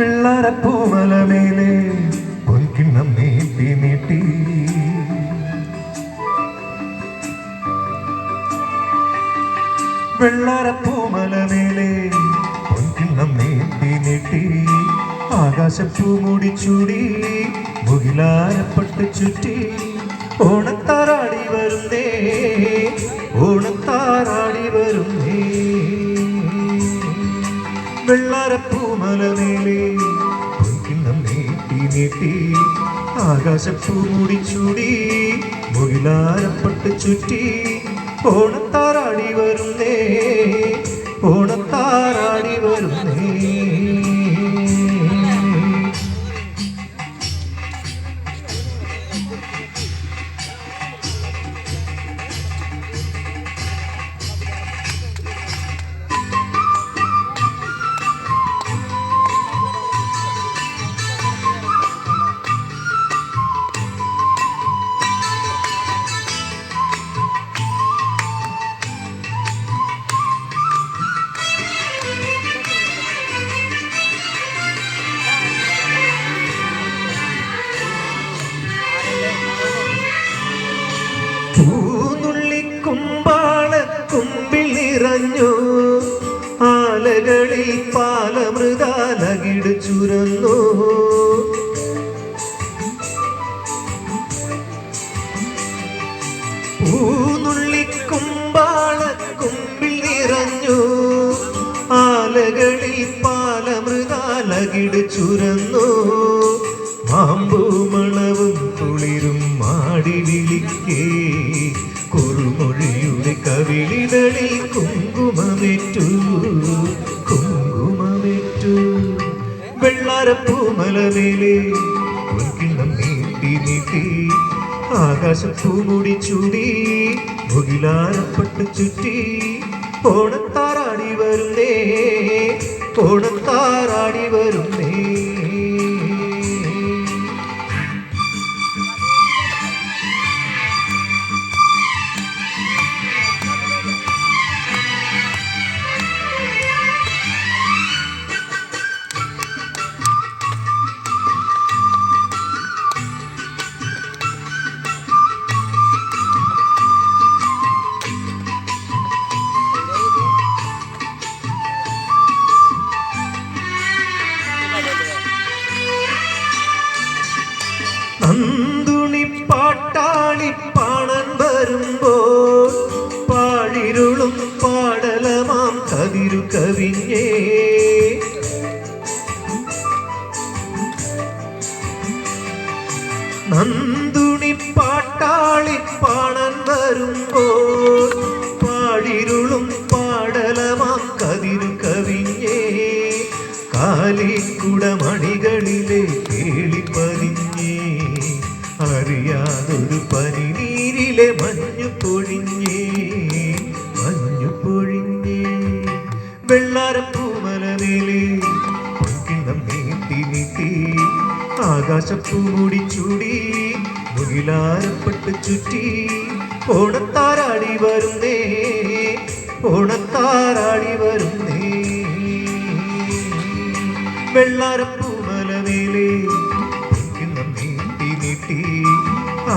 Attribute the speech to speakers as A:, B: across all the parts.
A: വെള്ളാരപ്പൂമലമേലെ പൊൻകിണ്ണം നീട്ടി നീട്ടി. വെള്ളാരപ്പൂമലമേലെ പൊൻകിണ്ണം നീട്ടി നീട്ടി. ആകാശപ്പൂ മുടിച്ചൂടി മുകിലാരപ്പെട്ട് ചുറ്റി. ഓണത്താറാടി വരുന്നേ ഓണത്താറാടി വരുന്നേ. വെള്ളാരപ്പൂമലമേലെ പൊൻകിണ്ണം നീട്ടി ആകാശപ്പൂ മുടി ചൂടി മുകിലാരപ്പെട്ട് ചുറ്റി ഓണത്താറാടി വരുന്നേ ഓണത്താറാടി പൂനുള്ളിക്കുമ്പാള കുമ്പിൽ നിറഞ്ഞു. ആലകളിൽ പാലമൃതാലകിട് ചുരന്നു. പൂനുള്ളിക്കുമ്പാള കുമ്പിൽ നിറഞ്ഞു. ആലകളിൽ പാലമൃതാലകിട് ചുരന്നു. കവിളികളിൽ കുങ്കുമമേറ്റു കുങ്കുമമേറ്റു. വെള്ളാരപ്പൂമലമേലെ പൊൻകിണ്ണം നീട്ടി ചൂടി മുകിലാരപ്പെട്ട് ചുറ്റി. ഓണത്താറാടി വരുന്നേ ഓണത്താറാടി വരുന്നേ. കാലിക്കുടമണികളിലെ കേളി പതിഞ്ഞേ അറിയാതൊരു പനിനീരിലെ മഞ്ഞു പൊഴിഞ്ഞേ. മഞ്ഞു പൊഴിഞ്ഞേ. വെള്ളാരപ്പൂമലനിലെ നീട്ടി നീട്ടി. ചൂടി മുകിലാരപ്പെട്ട് ചുറ്റി. ഓണത്താരാടി വരുന്നേ ഓണത്താരാടി വരുന്നേ. വെള്ളാരപ്പൂമലമേലെ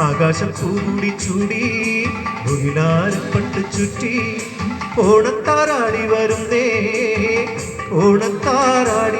A: ആകാശപ്പൂ ചൂടി ചൂടി മുഴിനാരപ്പെട്ടു ചുറ്റി ഓണത്താരാടി വരുന്നേ ഓണത്താരാടി